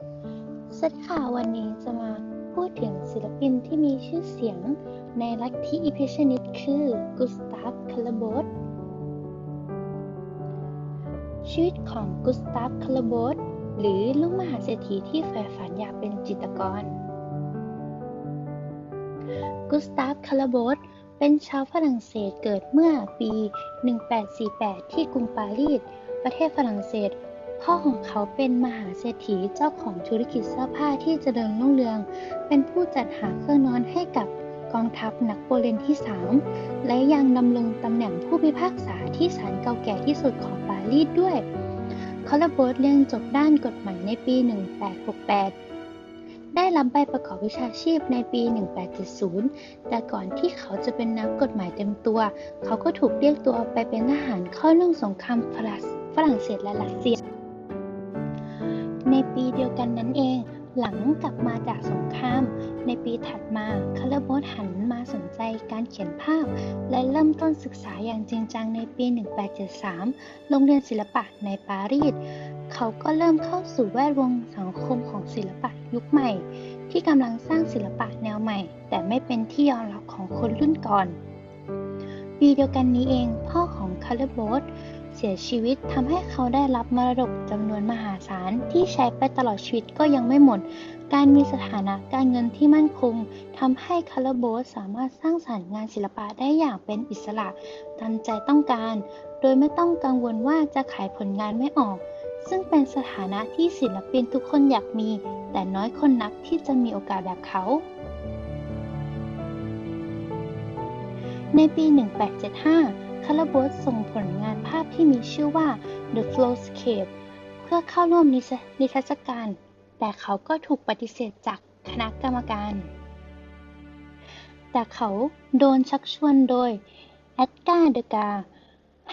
สวัสดีค่ะวันนี้จะมาพูดถึงศิลปินที่มีชื่อเสียงในลัทธิอิเพรสชันนิสต์คือกุสตาฟคาลาโบสชีวิตของกุสตาฟคาลาโบสหรือลูกมหาเศรษฐีที่ใฝ่ฝันอยากเป็นจิตรกร กุสตาฟคาลาโบสเป็นชาวฝรั่งเศสเกิดเมื่อปี 1848 ที่กรุงปารีส ประเทศฝรั่งเศส พ่อของเขาเป็นมหาเศรษฐีเจ้าของธุรกิจเสื้อผ้าที่เจริญรุ่งเรือง เป็นผู้จัดหาเครื่องนอนให้กับกองทัพนโปเลียนที่ 3 และยังดำรงตำแหน่งผู้พิพากษาที่ศาลเก่าแก่ที่สุดของปารีสด้วยคอลลาโบสเรียนจบด้านกฎหมายในปี 1868 ได้รับใบประกอบวิชาชีพในปี 1870 แต่ก่อนที่เขาจะเป็นนักกฎหมายเต็มตัว เขาก็ถูกเรียกตัวไปเป็นทหารเข้าร่วมสงครามฝรั่งเศสและรัสเซีย ในปีเดียวกันนั้นเอง หลังกลับมาจากสงคราม ในปีถัดมาคาร์ลโบสหันมาสนใจการเขียนภาพ และเริ่มต้นศึกษาอย่างจริงจังในปี 1873 โรงเรียนศิลปะในปารีส เขาก็เริ่มเข้าสู่แวดวงสังคมของศิลปะยุคใหม่ ที่กำลังสร้างศิลปะแนวใหม่ แต่ไม่เป็นที่ยอมรับของคนรุ่นก่อน ปีเดียวกันนี้เองพ่อของคาร์ลโบส เสียชีวิตทำให้เขาได้รับมรดกจำนวนมหาศาลที่ใช้ไปตลอดชีวิตก็ยังไม่หมด การมีสถานะการเงินที่มั่นคงทำให้คาร์ลโบสสามารถสร้างสรรค์งานศิลปะได้อย่างเป็นอิสระตามใจต้องการ โดยไม่ต้องกังวลว่าจะขายผลงานไม่ออก ซึ่งเป็นสถานะที่ศิลปินทุกคนอยากมี แต่น้อยคนนักที่จะมีโอกาสแบบเขาในปี 1875 คาราโบสส่งผลงาน ที่มีชื่อว่า The Flowscape เพื่อเข้าร่วมนิทรรศการ แต่เขาก็ถูกปฏิเสธจากคณะกรรมการ แต่เขาโดนชักชวนโดยแอดกาเดกา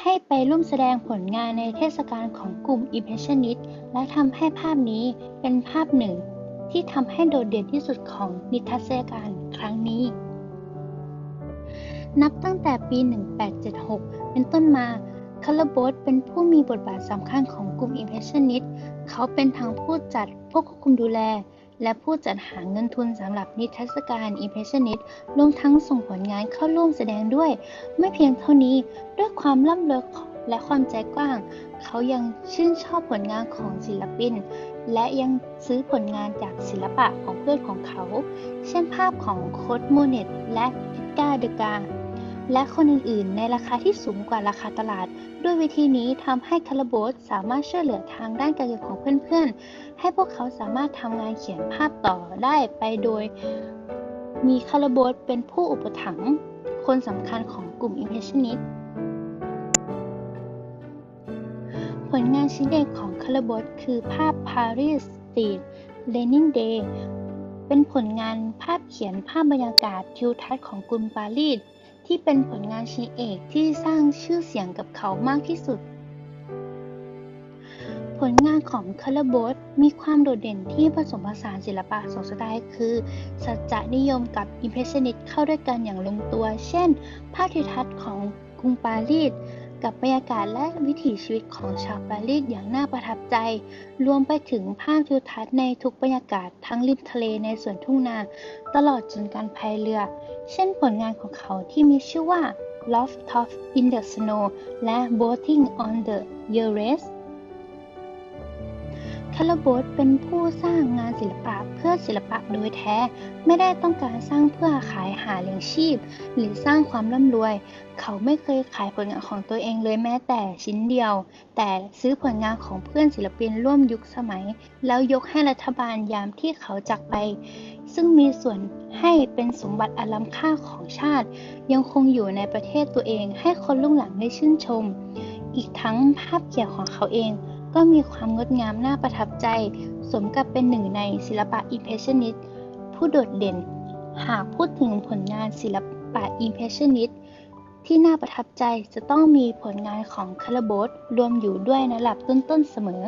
ให้ไปร่วมแสดงผลงานในเทศกาลของกลุ่ม Impressionist และทำให้ภาพนี้เป็นภาพหนึ่ง ที่ทำให้โดดเด่นที่สุดของนิทรรศการครั้งนี้ นับตั้งแต่ปี 1876 เป็นต้นมา คาร์ลโบสเป็นผู้มีบทบาทสำคัญของกลุ่ม Impressionist เขาเป็นทั้งผู้จัดผู้ควบคุมดูแล และผู้จัดหาเงินทุนสำหรับนิทรรศการ Impressionist รวมทั้งส่งผลงานเข้าร่วมแสดงด้วย ไม่เพียงเท่านี้ด้วยความร่ำรวยและความใจกว้าง เขายังชื่นชอบผลงานของศิลปิน และยังซื้อผลงานจากศิลปะของเพื่อนของเขา เช่นภาพของโคดโมเนตและพิกาเดกา และคนอื่นๆ ในราคาที่สูงกว่าราคาตลาด ด้วยวิธีนี้ทำให้คาราโบสสามารถช่วยเหลือทางด้านการเงินของเพื่อนๆ ให้พวกเขาสามารถทำงานเขียนภาพต่อได้ไปโดย มีคาราโบสเป็นผู้อุปถัมภ์คนสำคัญของกลุ่ม Impressionist ผลงานชิ้นเอกของคาราโบสคือภาพ Paris Street Raining Day เป็นผลงานภาพเขียนภาพบรรยากาศทิวทัศน์ของกรุงปารีส ที่เป็นผลงานชิ้นเอกที่สร้างชื่อเสียงกับเขามากที่สุด ผลงานของคาร์ลโบสมีความโดดเด่นที่ผสมผสานศิลปะสองสไตล์คือ สัจจนิยมกับอิมเพรสชันนิสต์เข้าด้วยกันอย่างลงตัว เช่น ภาพทิวทัศน์ของกรุงปารีสกับบรรยากาศและวิถีชีวิตของชาวปารีสอย่างน่าประทับใจ รวมไปถึงภาพทิวทัศน์ในทุกบรรยากาศทั้งริมทะเลในสวนทุ่งนา ตลอดจนการพายเรือ เช่นผลงานของเขาที่มีชื่อว่า Love Top in the Snow และ Boating on the Eures คาร์ลบสเป็นผู้สร้างงานศิลปะเพื่อศิลปะโดยแท้ ไม่ได้ต้องการสร้างเพื่อขายหาเลี้ยงชีพ หรือสร้างความร่ำรวย เขาไม่เคยขายผลงานของตัวเองเลยแม้แต่ชิ้นเดียว แต่ซื้อผลงานของเพื่อนศิลปินร่วมยุคสมัย แล้วยกให้รัฐบาลยามที่เขาจากไป ซึ่งมีส่วนให้เป็นสมบัติอันล้ำค่าของชาติ ยังคงอยู่ในประเทศตัวเองให้คนรุ่นหลังได้ชื่นชม อีกทั้งภาพเขียนของเขาเอง ก็มีความงดงามน่าประทับใจ สมกับเป็นหนึ่งในศิลปะอิมเพรสชันนิสต์ผู้โดดเด่น หากพูดถึงผลงานศิลปะอิมเพรสชันนิสต์ที่น่าประทับใจจะต้องมีผลงานของคาร์โบสรวมอยู่ด้วยในระดับต้นๆเสมอ